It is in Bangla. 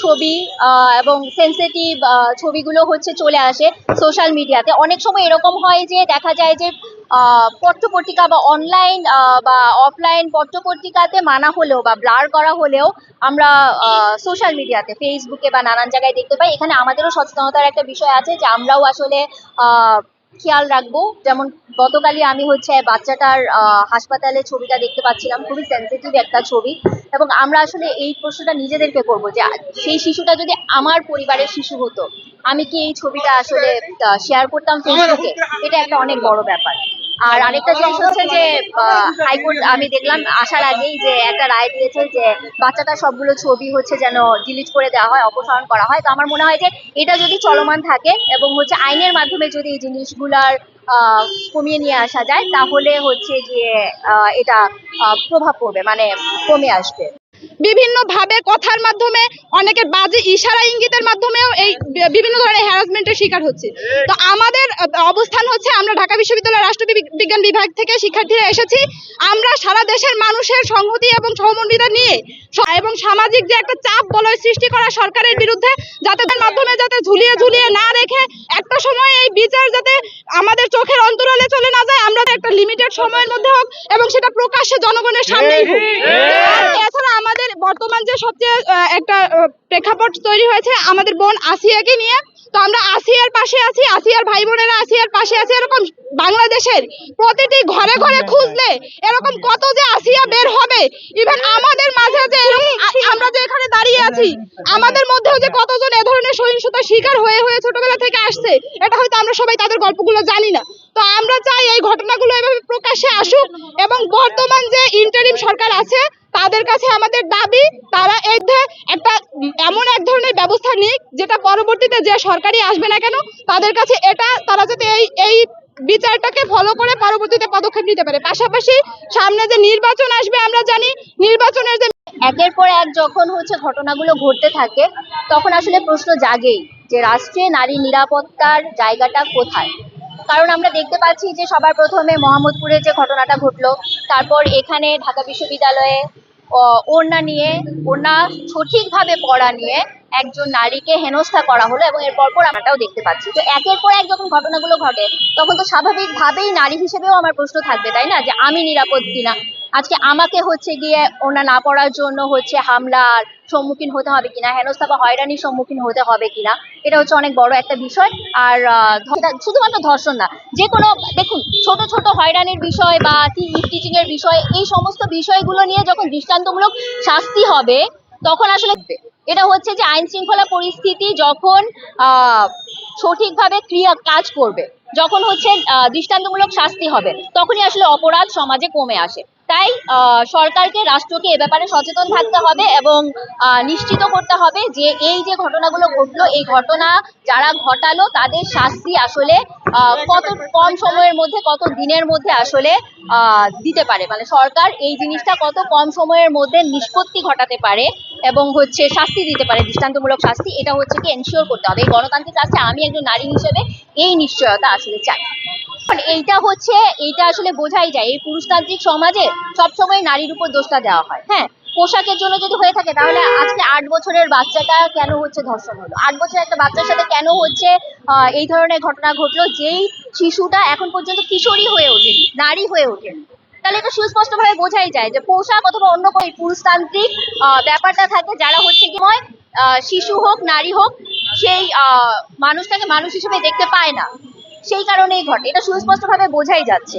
ছবি এবং সেন্সিটিভ ছবিগুলো হচ্ছে চলে আসে সোশ্যাল মিডিয়াতে অনেক সময় এরকম হয় যে দেখা যায় যে পত্রপত্রিকা বা অনলাইন বা অফলাইন পত্রপত্রিকাতে মানা হলেও বা ব্লার করা হলেও আমরা সোশ্যাল মিডিয়াতে ফেসবুকে বা নানান জায়গায় দেখতে পাই। এখানে আমাদেরও সচেতনতার একটা বিষয় আছে যে আমরাও আসলে খেয়াল রাখব। যেমন গতকালই আমি হচ্ছে বাচ্চাটার আহ, হাসপাতালে ছবিটা দেখতে পাচ্ছিলাম। খুবই সেন্সিটিভ একটা ছবি। এবং আমরা আসলে এই প্রশ্নটা নিজেদেরকে করব যে সেই শিশুটা যদি আমার পরিবারের শিশু হতো আমি কি এই ছবিটা আসলে শেয়ার করতাম ফেসবুকে এটা একটা অনেক বড় ব্যাপার। আর আরেকটা জিনিস হচ্ছে যে হাইকোর্ট, আমি দেখলাম আসার আগেই যে একটা রায় দিয়েছে যে বাচ্চাটার সবগুলো ছবি হচ্ছে যেন ডিলিট করে দেওয়া হয়, অপসারণ করা হয়। তো আমার মনে হয় যে এটা যদি চলমান থাকে এবং হচ্ছে আইনের মাধ্যমে যদি এই জিনিসগুলার কমিয়ে নিয়ে আসা যায়, তাহলে হচ্ছে গিয়ে এটা প্রভাব পড়বে মানে কমে আসবে। বিভিন্ন ভাবে কথার মাধ্যমে অনেকের বাজে ইশারা ইঙ্গিতের মাধ্যমেও এই বিভিন্ন ধরনের হ্যারাসমেন্টের শিকার হচ্ছে। তো আমাদের অবস্থান হচ্ছে আমরা ঢাকা বিশ্ববিদ্যালয়ের রাষ্ট্রবিজ্ঞান বিভাগ থেকে শিক্ষার্থীরা এসেছি। আমরা সারা দেশের মানুষের সংহতি এবং সহমর্মিতা নিয়ে এবং সামাজিক যে একটা চাপ বলয় সৃষ্টি করা সরকারের বিরুদ্ধে যাতে তার মাধ্যমে যাতে ঝুলিয়ে ঝুলিয়ে না রেখে একটা সময় এই বিচার যাতে আমাদের চোখের অন্তরালে চলে না যায় আমরা একটা লিমিটেড সময়ের মধ্যে হোক এবং সেটা প্রকাশ্যে জনগণের সামনেই হোক। বর্তমান যে সবচেয়ে একটা প্রেক্ষাপট তৈরি হয়েছে আমাদের বোন আসিয়াকে নিয়ে। তো আমরা আসিয়ার পাশে আছি আসিয়ার ভাই বোনেরা আসিয়ার পাশে আছে এরকম বাংলাদেশের প্রতিটি ঘরে ঘরে খুঁজলে এরকম কত যে আসিয়া বের হবে। ইভেন আমাদের মাঝে যে এরকম আমরা যে এখানে দাঁড়িয়ে আছি আমাদের মধ্যেও যে কতজন এ ধরনের সহিংসতার শিকার হয়ে হয়ে ছোটবেলা থেকে আসছে এটা হয়তো আমরা সবাই তাদের গল্পগুলো জানি না। তো আমরা চাই এই ঘটনাগুলো এভাবে প্রকাশ্যে আসুক এবং বর্তমান যে ইন্টারিম সরকার আছে, তাদের কাছে আমাদের দাবি, তারা এই একটা এমন এক ধরনের ব্যবস্থা নিক, যেটা পরবর্তীতে যে সরকারই আসবে না কেন, তাদের কাছে এটা, তারা যাতে এই এই বিচারটাকে ফলো করে পরবর্তীতে পদক্ষেপ নিতে পারে। পাশাপাশি সামনে যে নির্বাচন আসবে, আমরা জানি নির্বাচনের যে একের পর এক যখন হচ্ছে ঘটনাগুলো ঘটতে থাকে, তখন আসলে প্রশ্ন জাগেই। যে রাষ্ট্রে নারী নিরাপত্তার জায়গাটা কোথায়? কারণ আমরা দেখতে পাচ্ছি যে সবার প্রথমে মোহাম্মদপুরে যে ঘটনাটা ঘটলো, তারপর এখানে ঢাকা বিশ্ববিদ্যালয়ে ওড়না নিয়ে, ওড়না সঠিকভাবে পড়া নিয়ে একজন নারীকে হেনস্থা করা হলো এবং এর পরপর আমরাটাও দেখতে পাচ্ছি। তো একের পর এক যখন ঘটনাগুলো ঘটে, তখন তো স্বাভাবিকভাবেই নারী হিসেবেও আমার প্রশ্ন থাকবে, তাই না? যে আমি নিরাপদ কিনা? আজকে আমাকে হচ্ছে গিয়ে ওনা না পড়ার জন্য হচ্ছে হামলার সম্মুখীন হতে হবে কিনা হেনস্থা বা হয়রানির সম্মুখীন হতে হবে কিনা, এটা হচ্ছে অনেক বড় একটা বিষয়। আর শুধুমাত্র ধর্ষণ না, যে কোনো, দেখুন, ছোট ছোট হয়রানির বিষয় বা টিচিং এর বিষয়, এই সমস্ত বিষয়গুলো নিয়ে যখন দৃষ্টান্তমূলক শাস্তি হবে, তখন আসলে এটা হচ্ছে যে আইন শৃঙ্খলা পরিস্থিতি যখন, আহ সঠিকভাবে ক্রিয়া কাজ করবে। যখন হচ্ছে দৃষ্টান্তমূলক শাস্তি হবে, তখনই আসলে অপরাধ সমাজে কমে আসে। তাই সরকারকে, রাষ্ট্রকে এ ব্যাপারে সচেতন থাকতে হবে এবং নিশ্চিত করতে হবে যে, এই যে ঘটনাগুলো ঘটলো, এই ঘটনা যারা ঘটালো, তাদের শাস্তি আসলে কত কম সময়ের মধ্যে, কত দিনের মধ্যে আসলে দিতে পারে? মানে সরকার এই জিনিসটা কত কম সময়ের মধ্যে নিষ্পত্তি ঘটাতে পারে এবং হচ্ছে শাস্তি দিতে পারে, দৃষ্টান্তমূলক শাস্তি, এটা হচ্ছে কি এনশিওর করতে হবে। এই গণতান্ত্রিক রাষ্ট্রে আমি একজন নারী হিসেবে এই নিশ্চয়তা আসলে চাই। এইটা হচ্ছে, এইটা আসলে বোঝাই যায়, এই পুরুষতান্ত্রিক সমাজে সবসময় নারীর উপর দোষটা দেওয়া হয়। হ্যাঁ পোশাকের জন্য যদি হয়ে থাকে, তাহলে আজকে আট বছরের বাচ্চাটা কেন হচ্ছে ধর্ষণ হলো? আট বছরের একটা বাচ্চার সাথে কেন হচ্ছে এই ধরনের ঘটনা ঘটলো? যেই শিশুটা এখন পর্যন্ত কিশোরী হয়ে ওঠেনি, নারী হয়ে ওঠেনি। তাহলে এটা সুস্পষ্ট ভাবে বোঝাই যায় যে পোশাক অথবা অন্য কোনো পুরুষতান্ত্রিক ব্যাপারটা থাকে যারা হচ্ছে কি হয় শিশু হোক, নারী হোক, সেই মানুষটাকে মানুষ হিসেবে দেখতে পায় না। সেই কারণেই ঘটে। এটা সুস্পষ্ট ভাবে বোঝাই যাচ্ছে।